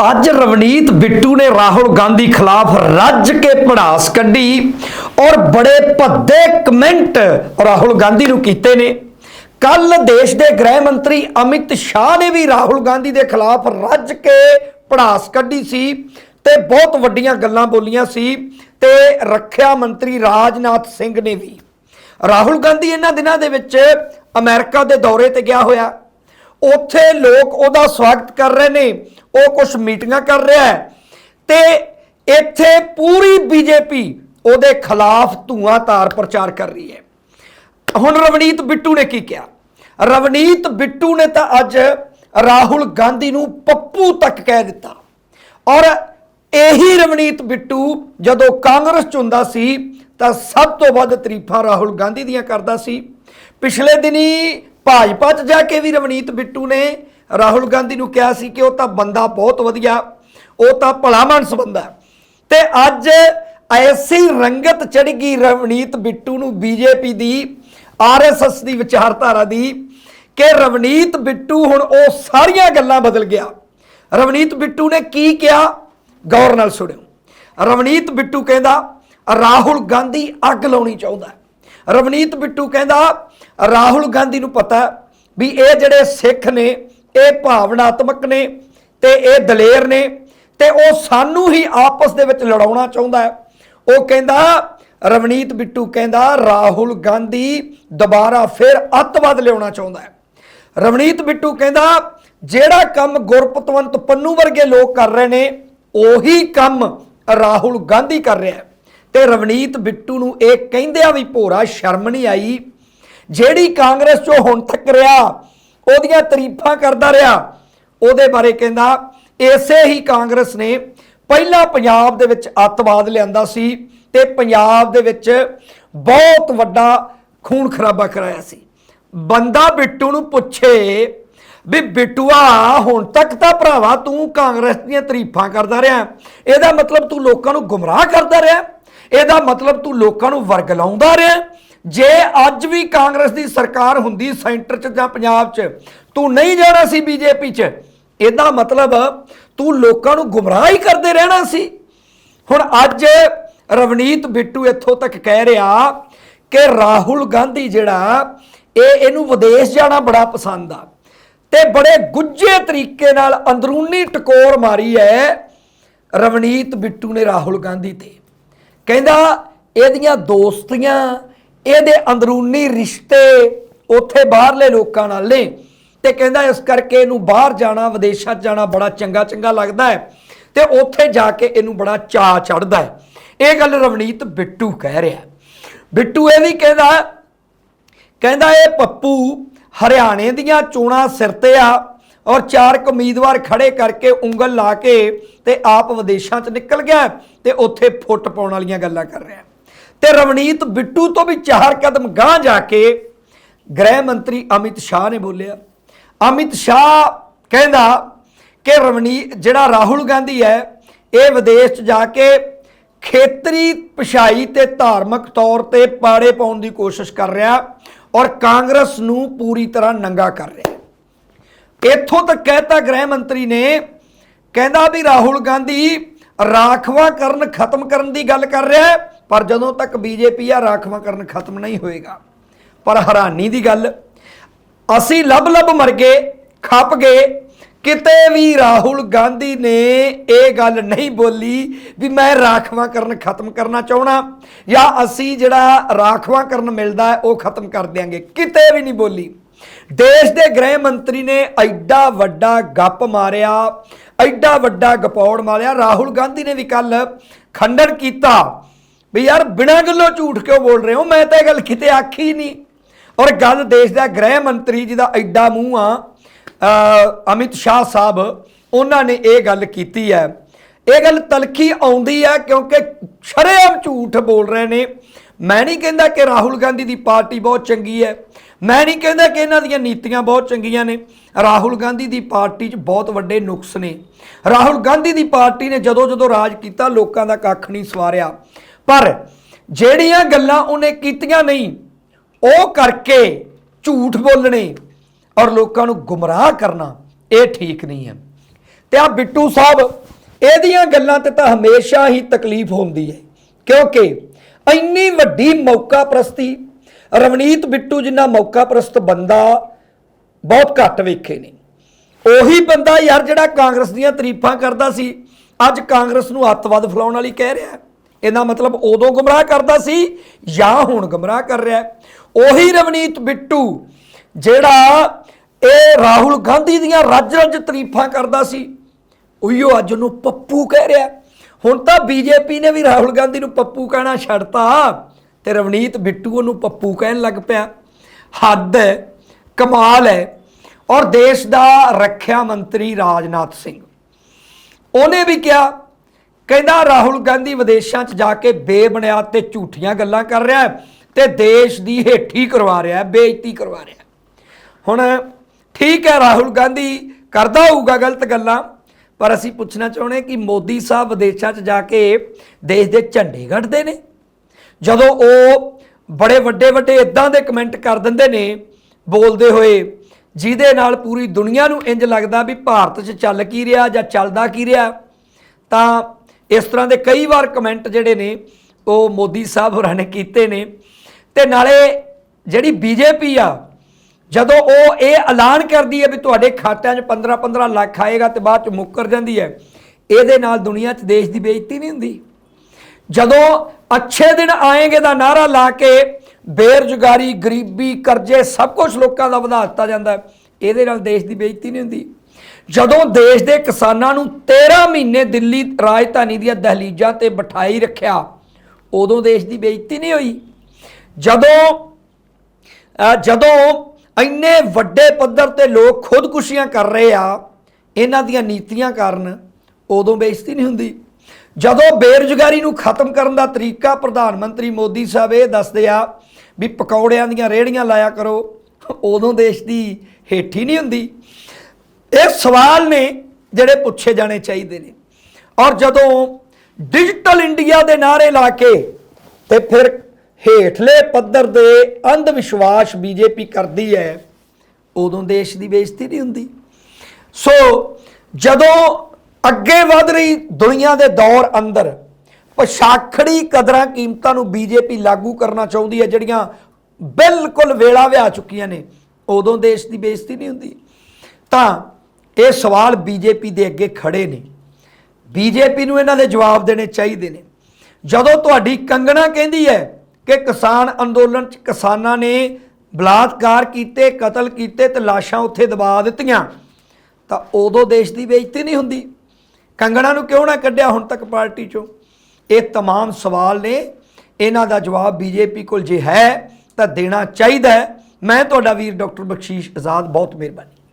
ਅੱਜ ਰਵਨੀਤ ਬਿੱਟੂ ਨੇ ਰਾਹੁਲ ਗਾਂਧੀ ਖਿਲਾਫ ਰੱਜ ਕੇ ਪੜਾਸ ਕੱਢੀ ਔਰ ਬੜੇ ਭੱਦੇ ਕਮੈਂਟ ਰਾਹੁਲ ਗਾਂਧੀ ਨੂੰ ਕੀਤੇ ਨੇ। ਕੱਲ ਦੇਸ਼ ਦੇ ਗ੍ਰਹਿ ਮੰਤਰੀ ਅਮਿਤ ਸ਼ਾਹ ਨੇ ਵੀ ਰਾਹੁਲ ਗਾਂਧੀ ਦੇ ਖਿਲਾਫ ਰੱਜ ਕੇ ਪੜਾਸ ਕੱਢੀ ਸੀ ਤੇ ਬਹੁਤ ਵੱਡੀਆਂ ਗੱਲਾਂ ਬੋਲੀਆਂ ਸੀ ਤੇ ਰੱਖਿਆ ਮੰਤਰੀ ਰਾਜਨਾਥ ਸਿੰਘ ਨੇ ਵੀ। ਰਾਹੁਲ ਗਾਂਧੀ ਇਹਨਾਂ ਦਿਨਾਂ ਦੇ ਵਿੱਚ ਅਮਰੀਕਾ ਦੇ ਦੌਰੇ ਤੇ ਗਿਆ ਹੋਇਆ। ਉੱਥੇ ਲੋਕ ਉਹਦਾ ਸਵਾਗਤ ਕਰ ਰਹੇ ਨੇ ਉਹ ਕੁਝ ਮੀਟਿੰਗਾਂ ਕਰ ਰਿਹਾ ਹੈ। ਤੇ ਇੱਥੇ ਪੂਰੀ ਬੀਜੇਪੀ ਉਹਦੇ ਖਿਲਾਫ ਧੂਆਂਧਾਰ ਪ੍ਰਚਾਰ ਕਰ ਰਹੀ ਹੈ। ਹੁਣ ਰਵਨੀਤ ਬਿੱਟੂ ਨੇ ਕੀ ਕਿਹਾ? ਰਵਨੀਤ ਬਿੱਟੂ ਨੇ ਤਾਂ ਅੱਜ ਰਾਹੁਲ ਗਾਂਧੀ ਨੂੰ ਪੱਪੂ ਤੱਕ ਕਹਿ ਦਿੱਤਾ। ਔਰ ਇਹੀ ਰਵਨੀਤ ਬਿੱਟੂ ਜਦੋਂ ਕਾਂਗਰਸ ਚ ਹੁੰਦਾ ਸੀ, ਤਾਂ ਸਭ ਤੋਂ ਵੱਧ ਤਾਰੀਫਾਂ ਰਾਹੁਲ ਗਾਂਧੀ ਦੀਆਂ ਕਰਦਾ ਸੀ। ਪਿਛਲੇ ਦਿਨੀ ਭਾਜਪਾ ਚ ਜਾ ਕੇ ਵੀ ਰਵਨੀਤ ਬਿੱਟੂ ਨੇ ਰਾਹੁਲ ਗਾਂਧੀ ਨੂੰ ਕਿਹਾ ਸੀ ਕਿ ਉਹ ਤਾਂ ਬੰਦਾ ਬਹੁਤ ਵਧੀਆ, ਉਹ ਤਾਂ ਭਲਾ ਮਨਸ ਬੰਦਾ ਹੈ। ਤੇ ਅੱਜ ਐਸੀ ਰੰਗਤ ਚੜ ਗਈ ਰਵਨੀਤ ਬਿੱਟੂ ਨੂੰ ਬੀਜੇਪੀ ਦੀ ਆਰਐਸਐਸ ਦੀ ਵਿਚਾਰਧਾਰਾ ਦੀ, ਕਿ ਰਵਨੀਤ ਬਿੱਟੂ ਹੁਣ ਉਹ ਸਾਰੀਆਂ ਗੱਲਾਂ ਬਦਲ ਗਿਆ। ਰਵਨੀਤ ਬਿੱਟੂ ਨੇ ਕੀ ਕਿਹਾ? ਗੌਰ ਨਾਲ ਸੁਣਿਓ। ਰਵਨੀਤ ਬਿੱਟੂ ਕਹਿੰਦਾ, ਰਾਹੁਲ ਗਾਂਧੀ ਅੱਗ ਲਾਉਣੀ ਚਾਹੁੰਦਾ ਰਵਨੀਤ ਬਿੱਟੂ ਕਹਿੰਦਾ, ਰਾਹੁਲ ਗਾਂਧੀ ਨੂੰ ਪਤਾ ਵੀ ਇਹ ਜਿਹੜੇ ਸਿੱਖ ਨੇ ਇਹ ਭਾਵਨਾਤਮਕ ਨੇ ਤੇ ਇਹ ਦਲੇਰ ਨੇ ਤੇ ਉਹ ਸਾਨੂੰ ਹੀ ਆਪਸ ਦੇ ਵਿੱਚ ਲੜਾਉਣਾ ਚਾਹੁੰਦਾ ਹੈ। ਉਹ ਕਹਿੰਦਾ, ਰਵਨੀਤ ਬਿੱਟੂ ਕਹਿੰਦਾ, ਰਾਹੁਲ ਗਾਂਧੀ ਦੁਬਾਰਾ ਫਿਰ ਅੱਤਵਾਦ ਲਿਆਉਣਾ ਚਾਹੁੰਦਾ ਹੈ। ਰਵਨੀਤ ਬਿੱਟੂ ਕਹਿੰਦਾ, ਜਿਹੜਾ ਕੰਮ ਗੁਰਪਤਵੰਤ ਪੰਨੂ ਵਰਗੇ ਲੋਕ ਕਰ ਰਹੇ ਨੇ, ਉਹੀ ਕੰਮ ਰਾਹੁਲ ਗਾਂਧੀ ਕਰ ਰਿਹਾ ਹੈ। ਤੇ ਰਵਨੀਤ ਬਿੱਟੂ ਨੂੰ ਇਹ ਕਹਿੰਦਿਆਂ ਵੀ ਭੋਰਾ ਸ਼ਰਮ ਨਹੀਂ ਆਈ। ਜਿਹੜੀ ਕਾਂਗਰਸ ਚੋਂ ਹੁਣ ਤੱਕ ਰਿਹਾ ਉਹਦੀਆਂ ਤਾਰੀਫਾਂ ਕਰਦਾ ਰਿਹਾ। ਉਹਦੇ ਬਾਰੇ ਕਹਿੰਦਾ, ਇਸੇ ਹੀ ਕਾਂਗਰਸ ਨੇ ਪਹਿਲਾਂ ਪੰਜਾਬ ਦੇ ਵਿੱਚ ਅੱਤਵਾਦ ਲਿਆਂਦਾ ਸੀ ਤੇ ਪੰਜਾਬ ਦੇ ਵਿੱਚ ਬਹੁਤ ਵੱਡਾ ਖੂਨ ਖਰਾਬਾ ਕਰਾਇਆ ਸੀ। ਬੰਦਾ ਬਿੱਟੂ ਨੂੰ ਪੁੱਛੇ ਵੀ, ਬਿੱਟੂਆ, ਹੁਣ ਤੱਕ ਤਾਂ ਭਰਾਵਾ ਤੂੰ ਕਾਂਗਰਸ ਦੀਆਂ ਤਾਰੀਫਾਂ ਕਰਦਾ ਰਿਹਾ। ਇਹਦਾ ਮਤਲਬ ਤੂੰ ਲੋਕਾਂ ਨੂੰ ਗੁੰਮਰਾਹ ਕਰਦਾ ਰਿਹਾ। ਇਹਦਾ ਮਤਲਬ ਤੂੰ ਲੋਕਾਂ ਨੂੰ ਵਰਗ ਲਾਉਂਦਾ ਰਿਹਾ। ਜੇ ਅੱਜ ਵੀ ਕਾਂਗਰਸ ਦੀ ਸਰਕਾਰ ਹੁੰਦੀ ਸੈਂਟਰ 'ਚ ਜਾਂ ਪੰਜਾਬ 'ਚ, ਤੂੰ ਨਹੀਂ ਜਾਣਾ ਸੀ ਬੀਜੇਪੀ 'ਚ, ਇਹਦਾ ਮਤਲਬ ਤੂੰ ਲੋਕਾਂ ਨੂੰ ਗੁੰਮਰਾਹ ਹੀ ਕਰਦੇ ਰਹਿਣਾ ਸੀ। ਹੁਣ ਅੱਜ ਰਵਨੀਤ ਬਿੱਟੂ ਇੱਥੋਂ ਤੱਕ ਕਹਿ ਰਿਹਾ ਕਿ ਰਾਹੁਲ ਗਾਂਧੀ ਜਿਹੜਾ, ਇਹ ਇਹਨੂੰ ਵਿਦੇਸ਼ ਜਾਣਾ ਬੜਾ ਪਸੰਦ ਆ। ਤੇ ਬੜੇ ਗੁੱਝੇ ਤਰੀਕੇ ਨਾਲ ਅੰਦਰੂਨੀ ਟਕੋਰ ਮਾਰੀ ਹੈ ਰਵਨੀਤ ਬਿੱਟੂ ਨੇ ਰਾਹੁਲ ਗਾਂਧੀ ਤੇ। ਕਹਿੰਦਾ, ਇਹਦੀਆਂ ਦੋਸਤੀਆਂ ਇਹਦੇ ਅੰਦਰੂਨੀ ਰਿਸ਼ਤੇ ਉੱਥੇ ਬਾਹਰਲੇ ਲੋਕਾਂ ਨਾਲ ਨੇ। ਤੇ ਕਹਿੰਦਾ ਇਸ ਕਰਕੇ ਇਹਨੂੰ ਬਾਹਰ ਜਾਣਾ, ਵਿਦੇਸ਼ਾਂ 'ਚ ਜਾਣਾ ਬੜਾ ਚੰਗਾ ਚੰਗਾ ਲੱਗਦਾ ਹੈ ਤੇ ਉੱਥੇ ਜਾ ਕੇ ਇਹਨੂੰ ਬੜਾ ਚਾਅ ਚੜਦਾ ਹੈ। ਇਹ ਗੱਲ ਰਵਨੀਤ ਬਿੱਟੂ ਕਹਿ ਰਿਹਾ ਬਿੱਟੂ ਇਹ ਵੀ ਕਹਿੰਦਾ ਕਹਿੰਦਾ ਇਹ ਪੱਪੂ ਹਰਿਆਣੇ ਦੀਆਂ ਚੋਣਾਂ ਸਿਰ ਤੇ ਆ ਔਰ ਚਾਰ ਕੁ ਉਮੀਦਵਾਰ ਖੜੇ ਕਰਕੇ ਉਂਗਲ ਲਾ ਕੇ ਤੇ ਆਪ ਵਿਦੇਸ਼ਾਂ 'ਚ ਨਿਕਲ ਗਿਆ ਤੇ ਉੱਥੇ ਫੁੱਟ ਪਾਉਣ ਵਾਲੀਆਂ ਗੱਲਾਂ ਕਰ ਰਿਹਾ ਤੇ ਰਵਨੀਤ ਬਿੱਟੂ ਤੋਂ ਵੀ ਚਾਰ ਕਦਮ ਗਾਂਹ ਜਾ ਕੇ ਗ੍ਰਹਿ ਮੰਤਰੀ ਅਮਿਤ ਸ਼ਾਹ ਨੇ ਬੋਲਿਆ। ਅਮਿਤ ਸ਼ਾਹ ਕਹਿੰਦਾ ਕਿ ਰਵਨੀਤ ਜਿਹੜਾ ਰਾਹੁਲ ਗਾਂਧੀ ਹੈ, ਇਹ ਵਿਦੇਸ਼ 'ਚ ਜਾ ਕੇ ਖੇਤਰੀ ਪਛਾਈ ਤੇ ਧਾਰਮਿਕ ਤੌਰ ਤੇ ਪਾੜੇ ਪਾਉਣ ਦੀ ਕੋਸ਼ਿਸ਼ ਕਰ ਰਿਹਾ ਔਰ ਕਾਂਗਰਸ ਨੂੰ ਪੂਰੀ ਤਰ੍ਹਾਂ ਨੰਗਾ ਕਰ ਰਿਹਾ। ਇੱਥੋਂ ਤੱਕ ਕਹਿਤਾ ਗ੍ਰਹਿ ਮੰਤਰੀ ਨੇ, ਕਹਿੰਦਾ ਵੀ ਰਾਹੁਲ ਗਾਂਧੀ ਰਾਖਵਾ ਕਰਨ ਖਤਮ ਕਰਨ ਦੀ ਗੱਲ ਕਰ ਰਿਹਾ ਪਰ ਜਦੋਂ ਤੱਕ ਬੀਜੇਪੀ ਆ ਰਾਖਵਾ ਕਰਨ ਖਤਮ ਨਹੀਂ ਹੋਏਗਾ। ਪਰ ਹੈਰਾਨੀ ਦੀ ਗੱਲ, ਅਸੀਂ ਲੱਭ ਲੱਭ ਮਰ ਗਏ, ਖੱਪ ਗਏ, ਕਿਤੇ ਵੀ ਰਾਹੁਲ ਗਾਂਧੀ ਨੇ ਇਹ ਗੱਲ ਨਹੀਂ ਬੋਲੀ ਵੀ ਮੈਂ ਰਾਖਵਾ ਕਰਨ ਖਤਮ ਕਰਨਾ ਚਾਹਣਾ ਜਾਂ ਅਸੀਂ ਜਿਹੜਾ ਰਾਖਵਾ ਕਰਨ ਮਿਲਦਾ ਉਹ ਖਤਮ ਕਰ ਦਿਆਂਗੇ। ਕਿਤੇ ਵੀ ਨਹੀਂ ਬੋਲੀ। ਦੇਸ਼ ਦੇ ਗ੍ਰਹਿ ਮੰਤਰੀ ਨੇ ਐਡਾ ਵੱਡਾ ਗੱਪ ਮਾਰਿਆ, ਐਡਾ ਵੱਡਾ ਗਪੌੜ ਮਾਰਿਆ। ਰਾਹੁਲ ਗਾਂਧੀ ਨੇ ਵੀ ਕੱਲ ਖੰਡਨ ਕੀਤਾ। ਵੀ ਯਾਰ ਬਿਨਾਂ ਗੱਲੋਂ ਝੂਠ ਕਿਉਂ ਬੋਲ ਰਹੇ ਹੋ? ਮੈਂ ਤਾਂ ਇਹ ਗੱਲ ਕਿਤੇ ਆਖੀ ਨਹੀਂ। ਔਰ ਗੱਲ ਦੇਸ਼ ਦਾ ਗ੍ਰਹਿ ਮੰਤਰੀ ਜੀ ਦਾ ਐਡਾ ਮੂੰਹ ਆ ਅਮਿਤ ਸ਼ਾਹ ਸਾਹਿਬ, ਉਹਨਾਂ ਨੇ ਇਹ ਗੱਲ ਕੀਤੀ ਹੈ। ਇਹ ਗੱਲ ਤਲਖੀ ਆਉਂਦੀ ਹੈ ਕਿਉਂਕਿ ਸ਼ਰੇਆਮ ਝੂਠ ਬੋਲ ਰਹੇ ਨੇ। ਮੈਂ ਨਹੀਂ ਕਹਿੰਦਾ ਕਿ ਰਾਹੁਲ ਗਾਂਧੀ ਦੀ ਪਾਰਟੀ ਬਹੁਤ ਚੰਗੀ ਹੈ। ਮੈਂ ਨਹੀਂ ਕਹਿੰਦਾ ਕਿ ਇਹਨਾਂ ਦੀਆਂ ਨੀਤੀਆਂ ਬਹੁਤ ਚੰਗੀਆਂ ਨੇ। ਰਾਹੁਲ ਗਾਂਧੀ ਦੀ ਪਾਰਟੀ 'ਚ ਬਹੁਤ ਵੱਡੇ ਨੁਕਸ ਨੇ। ਰਾਹੁਲ ਗਾਂਧੀ ਦੀ ਪਾਰਟੀ ਨੇ ਜਦੋਂ ਜਦੋਂ ਰਾਜ ਕੀਤਾ, ਲੋਕਾਂ ਦਾ ਕੱਖ ਨਹੀਂ ਸਵਾਰਿਆ। ਪਰ ਜਿਹੜੀਆਂ ਗੱਲਾਂ ਉਹਨੇ ਕੀਤੀਆਂ ਨਹੀਂ, ਉਹ ਕਰਕੇ ਝੂਠ ਬੋਲਣੇ ਔਰ ਲੋਕਾਂ ਨੂੰ ਗੁੰਮਰਾਹ ਕਰਨਾ ਇਹ ਠੀਕ ਨਹੀਂ ਹੈ ਤੇ ਆ ਬਿੱਟੂ ਸਾਹਿਬ, ਇਹਦੀਆਂ ਗੱਲਾਂ ਤੇ ਤਾਂ ਹਮੇਸ਼ਾ ਹੀ ਤਕਲੀਫ ਹੁੰਦੀ ਹੈ, ਕਿਉਂਕਿ ਇੰਨੀ ਵੱਡੀ ਮੌਕਾ ਪ੍ਰਸਤੀ, ਰਵਨੀਤ ਬਿੱਟੂ ਜਿੰਨਾ ਮੌਕਾ ਪ੍ਰਸਤ ਬੰਦਾ ਬਹੁਤ ਘੱਟ ਵੇਖੇ ਨੇ ਉਹੀ ਬੰਦਾ ਯਾਰ ਜਿਹੜਾ ਕਾਂਗਰਸ ਦੀਆਂ ਤਾਰੀਫਾਂ ਕਰਦਾ ਸੀ, ਅੱਜ ਕਾਂਗਰਸ ਨੂੰ ਅੱਤਵਾਦ ਫਲਾਉਣ ਵਾਲੀ ਕਹਿ ਰਿਹਾ ਹੈ। ਇਹਦਾ ਮਤਲਬ ਉਦੋਂ ਗੁੰਮਰਾਹ ਕਰਦਾ ਸੀ ਜਾਂ ਹੁਣ ਗੁੰਮਰਾਹ ਕਰ ਰਿਹਾ ਉਹੀ ਰਵਨੀਤ ਬਿੱਟੂ, ਜਿਹੜਾ ਇਹ ਰਾਹੁਲ ਗਾਂਧੀ ਦੀਆਂ ਰੱਜ ਰੱਜ ਤਾਰੀਫਾਂ ਕਰਦਾ ਸੀ। ਉਹੀਓ ਅੱਜ ਉਹਨੂੰ ਪੱਪੂ ਕਹਿ ਰਿਹਾ ਹੁਣ ਤਾਂ ਬੀਜੇਪੀ ਨੇ ਵੀ ਰਾਹੁਲ ਗਾਂਧੀ ਨੂੰ ਪੱਪੂ ਕਹਿਣਾ ਛੱਡਤਾ ਤੇ ਰਵਨੀਤ ਬਿੱਟੂ ਉਹਨੂੰ ਪੱਪੂ ਕਹਿਣ ਲੱਗ ਪਿਆ। ਹੱਦ ਹੈ, ਕਮਾਲ ਹੈ। ਔਰ ਦੇਸ਼ ਦਾ ਰੱਖਿਆ ਮੰਤਰੀ ਰਾਜਨਾਥ ਸਿੰਘ। ਉਹਨੇ ਵੀ ਕਿਹਾ ਕਹਿੰਦਾ ਰਾਹੁਲ ਗਾਂਧੀ ਵਿਦੇਸ਼ਾਂ 'ਚ ਜਾ ਕੇ ਬੇਬੁਨਿਆਦ ਤੇ ਝੂਠੀਆਂ ਗੱਲਾਂ ਕਰ ਰਿਹਾ ਹੈ ਤੇ ਦੇਸ਼ ਦੀ ਹੇਠੀ ਕਰਵਾ ਰਿਹਾ ਹੈ, ਬੇਇੱਜ਼ਤੀ ਕਰਵਾ ਰਿਹਾ ਹੈ। ਹੁਣ ਠੀਕ ਹੈ, ਰਾਹੁਲ ਗਾਂਧੀ ਕਰਦਾ ਹੋਊਗਾ ਗਲਤ ਗੱਲਾਂ, ਪਰ ਅਸੀਂ ਪੁੱਛਣਾ ਚਾਹੁੰਦੇ ਕਿ ਮੋਦੀ ਸਾਹਿਬ ਵਿਦੇਸ਼ਾਂ 'ਚ ਜਾ ਕੇ ਦੇਸ਼ ਦੇ ਝੰਡੇ ਗੱਡਦੇ ਨੇ? ਜਦੋਂ ਉਹ ਬੜੇ ਵੱਡੇ ਵੱਡੇ ਇਦਾਂ ਦੇ ਕਮੈਂਟ ਕਰ ਦਿੰਦੇ ਨੇ, ਬੋਲਦੇ ਹੋਏ, ਜਿਹਦੇ ਨਾਲ ਪੂਰੀ ਦੁਨੀਆ ਨੂੰ ਇੰਜ ਲੱਗਦਾ ਵੀ ਭਾਰਤ 'ਚ ਚੱਲ ਕੀ ਰਿਹਾ ਜਾਂ ਚੱਲਦਾ ਕੀ ਰਿਹਾ, ਤਾਂ ਇਸ ਤਰ੍ਹਾਂ ਦੇ ਕਈ ਵਾਰ ਕਮੈਂਟ ਜਿਹੜੇ ਨੇ, ਉਹ ਮੋਦੀ ਸਾਹਿਬ ਹੋਰਾਂ ਨੇ ਕੀਤੇ ਨੇ। ਤੇ ਨਾਲੇ ਜਿਹੜੀ ਬੀਜੇਪੀ ਆ, ਜਦੋਂ ਉਹ ਇਹ ਐਲਾਨ ਕਰਦੀ ਹੈ ਵੀ ਤੁਹਾਡੇ ਖਾਤਿਆਂ 'ਚ 15 15 ਲੱਖ ਆਏਗਾ ਤੇ ਬਾਅਦ 'ਚ ਮੁੱਕਰ ਜਾਂਦੀ ਹੈ, ਇਹਦੇ ਨਾਲ ਦੁਨੀਆ 'ਚ ਦੇਸ਼ ਦੀ ਬੇਇੱਜ਼ਤੀ ਨਹੀਂ ਹੁੰਦੀ। ਜਦੋਂ ਅੱਛੇ ਦਿਨ ਆਏਗੇ ਦਾ ਨਾਰਾ ਲਾ ਕੇ ਬੇਰੁਜ਼ਗਾਰੀ, ਗਰੀਬੀ, ਕਰਜ਼ੇ ਸਭ ਕੁਝ ਲੋਕਾਂ ਦਾ ਵਧਾ ਦਿੱਤਾ ਜਾਂਦਾ ਇਹਦੇ ਨਾਲ ਦੇਸ਼ ਦੀ ਬੇਇੱਜ਼ਤੀ ਨਹੀਂ ਹੁੰਦੀ। ਜਦੋਂ ਦੇਸ਼ ਦੇ ਕਿਸਾਨਾਂ ਨੂੰ 13 ਮਹੀਨੇ ਦਿੱਲੀ ਰਾਜਧਾਨੀ ਦੀਆਂ ਦਹਲੀਜ਼ਾਂ ਤੇ ਬਿਠਾਈ ਰੱਖਿਆ, ਉਦੋਂ ਦੇਸ਼ ਦੀ ਬੇਇੱਜ਼ਤੀ ਨਹੀਂ ਹੋਈ। ਜਦੋਂ ਜਦੋਂ ਇੰਨੇ ਵੱਡੇ ਪੱਧਰ ਤੇ ਲੋਕ ਖੁਦਕੁਸ਼ੀਆਂ ਕਰ ਰਹੇ ਆ, ਇਹਨਾਂ ਦੀਆਂ ਨੀਤੀਆਂ ਕਾਰਨ ਉਦੋਂ ਬੇਇੱਜ਼ਤੀ ਨਹੀਂ ਹੁੰਦੀ। ਜਦੋਂ ਬੇਰੁਜ਼ਗਾਰੀ ਨੂੰ ਖਤਮ ਕਰਨ ਦਾ ਤਰੀਕਾ ਪ੍ਰਧਾਨ ਮੰਤਰੀ ਮੋਦੀ ਸਾਹਿਬ ਇਹ ਦੱਸਦੇ ਆ ਵੀ ਪਕੌੜਿਆਂ ਦੀਆਂ ਰੇੜੀਆਂ ਲਾਇਆ ਕਰੋ, ਉਦੋਂ ਦੇਸ਼ ਦੀ ਹੇਠੀ ਨਹੀਂ ਹੁੰਦੀ। ਇਹ ਸਵਾਲ ਨੇ ਜਿਹੜੇ ਪੁੱਛੇ ਜਾਣੇ ਚਾਹੀਦੇ ਨੇ। ਔਰ ਜਦੋਂ ਡਿਜੀਟਲ ਇੰਡੀਆ ਦੇ ਨਾਰੇ ਲਾ ਕੇ ਤੇ ਫਿਰ ਹੇਠਲੇ ਪੱਧਰ ਦੇ ਅੰਧ ਵਿਸ਼ਵਾਸ ਬੀਜੇਪੀ ਕਰਦੀ ਹੈ, ਉਦੋਂ ਦੇਸ਼ ਦੀ ਬੇਇੱਜ਼ਤੀ ਨਹੀਂ ਹੁੰਦੀ। ਸੋ ਜਦੋਂ ਅੱਗੇ ਵਧ ਰਹੀ ਦੁਨੀਆ ਦੇ ਦੌਰ ਅੰਦਰ ਪਛਾਖੜੀ ਕਦਰਾਂ ਕੀਮਤਾਂ ਨੂੰ ਬੀਜੇਪੀ ਲਾਗੂ ਕਰਨਾ ਚਾਹੁੰਦੀ ਹੈ, ਜਿਹੜੀਆਂ ਬਿਲਕੁਲ ਵੇਲਾ ਵਿਆ ਚੁੱਕੀਆਂ ਨੇ, ਉਦੋਂ ਦੇਸ਼ ਦੀ ਬੇਇੱਜ਼ਤੀ ਨਹੀਂ ਹੁੰਦੀ। ਤਾਂ ਇਹ ਸਵਾਲ ਬੀਜੇਪੀ ਦੇ ਅੱਗੇ ਖੜੇ ਨੇ ਬੀਜੇਪੀ ਨੂੰ ਇਹਨਾਂ ਦੇ ਜਵਾਬ ਦੇਣੇ ਚਾਹੀਦੇ ਨੇ ਜਦੋਂ ਤੁਹਾਡੀ ਕੰਗਣਾ ਕਹਿੰਦੀ ਹੈ ਕਿ ਕਿਸਾਨ ਅੰਦੋਲਨ ਚ ਕਿਸਾਨਾਂ ਨੇ ਬਲਾਤਕਾਰ ਕੀਤੇ ਕਤਲ ਕੀਤੇ ਤੇ ਲਾਸ਼ਾਂ ਉੱਥੇ ਦਬਾ ਦਿੱਤੀਆਂ ਤਾਂ ਉਦੋਂ ਦੇਸ਼ ਦੀ ਬੇਇੱਜ਼ਤੀ ਨਹੀਂ ਹੁੰਦੀ ਕੰਗਣਾ ਨੂੰ ਕਿਉਂ ਨਾ ਕੱਢਿਆ ਹੁਣ ਤੱਕ ਪਾਰਟੀ ਚੋਂ ਇਹ तमाम ਸਵਾਲ ਨੇ ਇਹਨਾਂ ਦਾ ਜਵਾਬ ਬੀਜੇਪੀ ਕੋਲ ਜੇ ਹੈ ਤਾਂ ਦੇਣਾ ਚਾਹੀਦਾ ਹੈ ਮੈਂ ਤੁਹਾਡਾ ਵੀਰ ਡਾਕਟਰ ਬਖਸ਼ੀਸ਼ ਆਜ਼ਾਦ ਬਹੁਤ ਮਿਹਰਬਾਨੀ